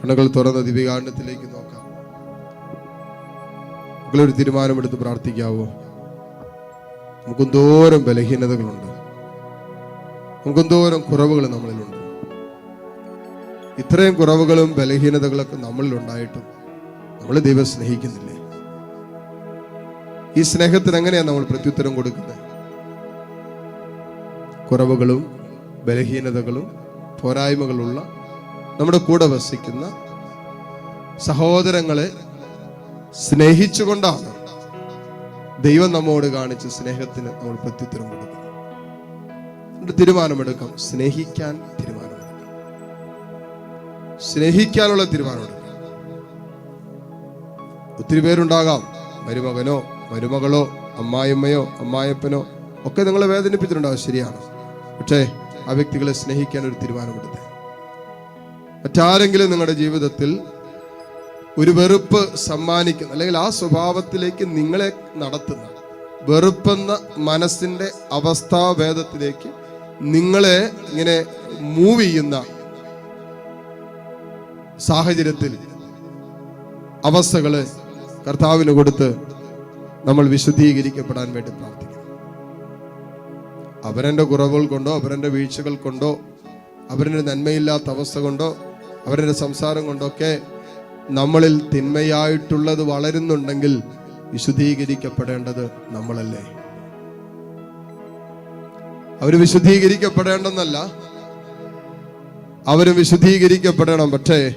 കണ്ണുകൾ തുറന്ന് ദിവ്യകാരണത്തിലേക്ക് നോക്കാം. നിങ്ങളൊരു തീരുമാനമെടുത്ത് പ്രാർത്ഥിക്കാവോ? നമുക്കെന്തോരം ബലഹീനതകളുണ്ട്. നമുക്കെന്തോരം കുറവുകൾ നമ്മളിലുണ്ട്. ഇത്രയും കുറവുകളും ബലഹീനതകളൊക്കെ നമ്മളിലുണ്ടായിട്ടും നമ്മൾ ദൈവം സ്നേഹിക്കുന്നില്ലേ? ഈ സ്നേഹത്തിന് എങ്ങനെയാണ് നമ്മൾ പ്രത്യുത്തരം കൊടുക്കുന്നത് കുറവുകളും ബലഹീനതകളും പോരായ്മകളുള്ള നമ്മുടെ കൂടെ വസിക്കുന്ന സഹോദരങ്ങളെ സ്നേഹിച്ചുകൊണ്ടാണ് ദൈവം നമ്മോട് കാണിച്ച സ്നേഹത്തിന് നമ്മൾ പ്രത്യുത്തരം കൊടുക്കുന്നത്. തീരുമാനമെടുക്കാം. സ്നേഹിക്കാൻ തീരുമാനമെടുക്കാം. സ്നേഹിക്കാനുള്ള തീരുമാനമെടുക്കാം. ഒത്തിരി പേരുണ്ടാകാം. മരുമകനോ മരുമകളോ അമ്മായിയമ്മയോ അമ്മായപ്പനോ ഒക്കെ നിങ്ങളെ വേദനിപ്പിച്ചിട്ടുണ്ടാവും. ശരിയാണ്. പക്ഷേ ആ വ്യക്തികളെ സ്നേഹിക്കാൻ ഒരു തീരുമാനമെടുത്തേ. മറ്റാരെങ്കിലും നിങ്ങളുടെ ജീവിതത്തിൽ ഒരു വെറുപ്പ് സമ്മാനിക്കുന്ന അല്ലെങ്കിൽ ആ സ്വഭാവത്തിലേക്ക് നിങ്ങളെ നടത്തുന്ന വെറുപ്പെന്ന മനസ്സിന്റെ അവസ്ഥാഭേദത്തിലേക്ക് നിങ്ങളെ ഇങ്ങനെ മൂവ് ചെയ്യുന്ന സാഹചര്യത്തിൽ അവസ്ഥകൾ കർത്താവിന് കൊടുത്ത് നമ്മൾ വിശുദ്ധീകരിക്കപ്പെടാൻ വേണ്ടി പ്രാർത്ഥിക്കുന്നു. അവരെ കുറവുകൾ കൊണ്ടോ അവരെ വീഴ്ചകൾ കൊണ്ടോ അവരുടെ നന്മയില്ലാത്ത അവസ്ഥ കൊണ്ടോ അവരുടെ സംസാരം കൊണ്ടൊക്കെ നമ്മളിൽ തിന്മയായിട്ടുള്ളത് വളരുന്നുണ്ടെങ്കിൽ വിശുദ്ധീകരിക്കപ്പെടേണ്ടത് നമ്മളല്ലേ? അവർ വിശുദ്ധീകരിക്കപ്പെടേണ്ടെന്നല്ല അവരും വിശുദ്ധീകരിക്കപ്പെടണം. പക്ഷേ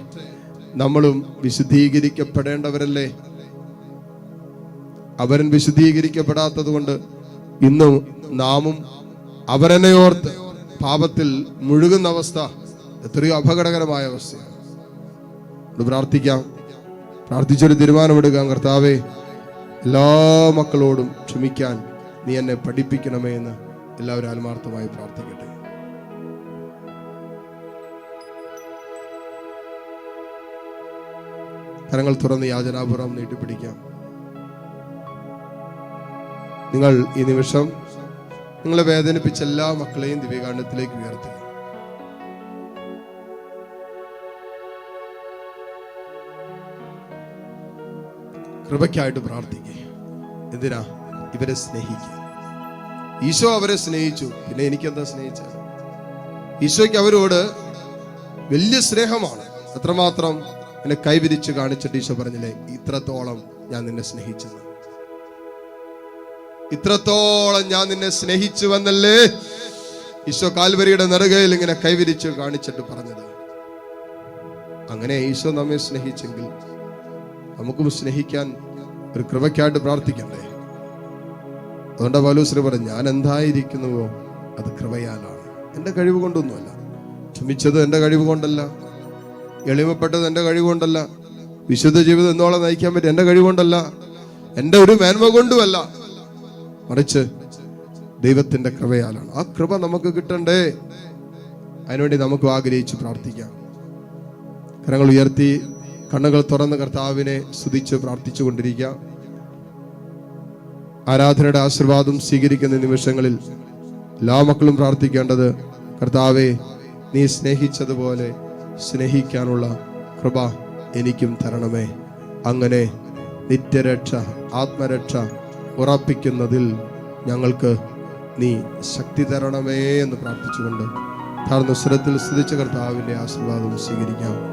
നമ്മളും വിശുദ്ധീകരിക്കപ്പെടേണ്ടവരല്ലേ? അവരൻ വിശുദ്ധീകരിക്കപ്പെടാത്തത് കൊണ്ട് ഇന്നും നാമും അവരനെ ഓർത്ത് പാപത്തിൽ മുഴുകുന്ന അവസ്ഥ എത്രയോ അപകടകരമായ അവസ്ഥയാണ്. പ്രാർത്ഥിക്കാം. പ്രാർത്ഥിച്ചൊരു തീരുമാനമെടുക്കാം കർത്താവേ എല്ലാ മക്കളോടും ക്ഷമിക്കാൻ നീ എന്നെ പഠിപ്പിക്കണമേ എന്ന് എല്ലാവരും ആത്മാർത്ഥമായി പ്രാർത്ഥിക്കട്ടെ. കരങ്ങൾ തുറന്ന് യാചനാപുറം നീട്ടിപ്പിടിക്കാം നിങ്ങൾ ഈ നിമിഷം നിങ്ങളെ വേദനിപ്പിച്ച എല്ലാ മക്കളെയും ദിവ്യകാണ്ഡത്തിലേക്ക് ഉയർത്തുക. കൃപയ്ക്കായിട്ട് പ്രാർത്ഥിക്കുക എന്തിനാ? ഇവരെ സ്നേഹിക്കുക ഈശോ അവരെ സ്നേഹിച്ചു. പിന്നെ എനിക്കെന്താ സ്നേഹിച്ചത്? ഈശോയ്ക്ക് അവരോട് വലിയ സ്നേഹമാണ്. അത്രമാത്രം എന്നെ കൈവിരിച്ച് കാണിച്ചിട്ട് ഈശോ പറഞ്ഞില്ലേ ഇത്രത്തോളം ഞാൻ നിന്നെ സ്നേഹിച്ചത് ഇത്രത്തോളം ഞാൻ നിന്നെ സ്നേഹിച്ചു വന്നല്ലേ ഈശോ കാൽവരിയുടെ നെറുകയിൽ ഇങ്ങനെ കൈവിരിച്ച് കാണിച്ചിട്ട് പറഞ്ഞത്. അങ്ങനെ ഈശോ നമ്മെ സ്നേഹിച്ചെങ്കിൽ നമുക്കും സ്നേഹിക്കാൻ ഒരു കൃപയ്ക്കായിട്ട് പ്രാർത്ഥിക്കണ്ടേ? അതുകൊണ്ട് പൗലോസ്ലി പറഞ്ഞു ഞാൻ എന്തായിരിക്കുന്നുവോ അത് കൃപയാലാണ്. എന്റെ കഴിവ് കൊണ്ടൊന്നുമല്ല ക്ഷമിച്ചത് എന്റെ കഴിവ് കൊണ്ടല്ല എളിമപ്പെട്ടത് എന്റെ കഴിവ് കൊണ്ടല്ല വിശുദ്ധ ജീവിതം എന്നോളം നയിക്കാൻ പറ്റും എന്റെ കഴിവ് കൊണ്ടല്ല എന്റെ ഒരു മേന്മ കൊണ്ടുമല്ല. മറിച്ച് ദൈവത്തിന്റെ കൃപയാലാണ്. ആ കൃപ നമുക്ക് കിട്ടണ്ടേ? അതിനുവേണ്ടി നമുക്ക് ആഗ്രഹിച്ച് പ്രാർത്ഥിക്കാം. കരങ്ങൾ ഉയർത്തി കണ്ണുകൾ തുറന്ന് കർത്താവിനെ സ്തുതിച്ച് പ്രാർത്ഥിച്ചു കൊണ്ടിരിക്കുക ആരാധനയുടെ ആശീർവാദം സ്വീകരിക്കുന്ന നിമിഷങ്ങളിൽ എല്ലാ മക്കളും പ്രാർത്ഥിക്കേണ്ടത് കർത്താവെ നീ സ്നേഹിച്ചതുപോലെ സ്നേഹിക്കാനുള്ള കൃപ എനിക്കും തരണമേ. അങ്ങനെ നിത്യരക്ഷ ആത്മരക്ഷ ഉറപ്പിക്കുന്നതിൽ ഞങ്ങൾക്ക് നീ ശക്തി തരണമേ എന്ന് പ്രാർത്ഥിച്ചുകൊണ്ട് താഴ്ന്ന സ്വരത്തിൽ സ്തുതിച്ച കർത്താവിന്റെ ആശീർവാദം സ്വീകരിക്കാം.